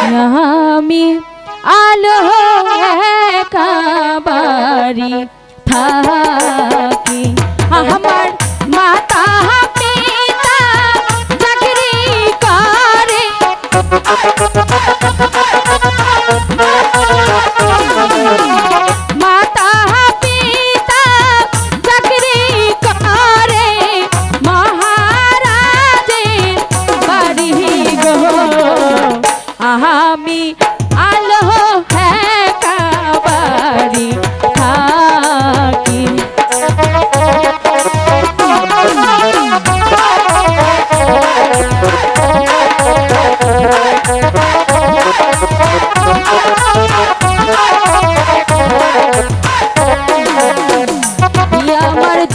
আমি আলো একাবারি থাকি। আমার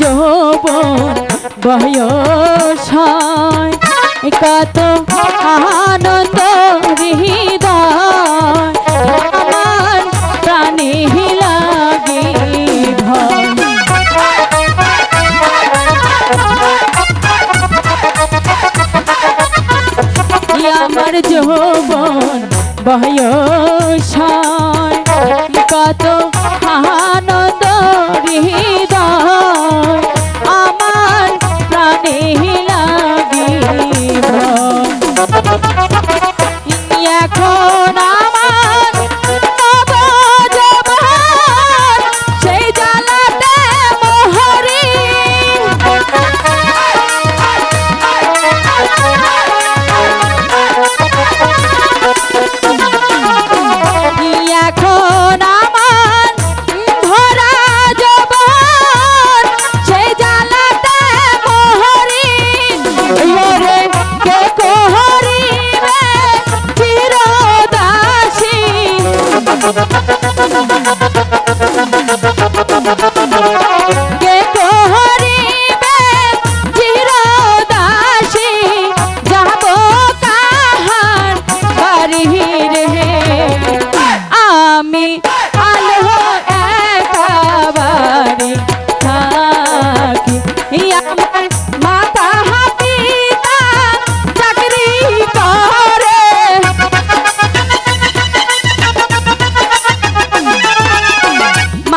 যব বয়সায়। কত আনন্দ হৃদয়। আমার প্রাণী লাগে আমার যৌবন বয়স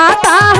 মাতা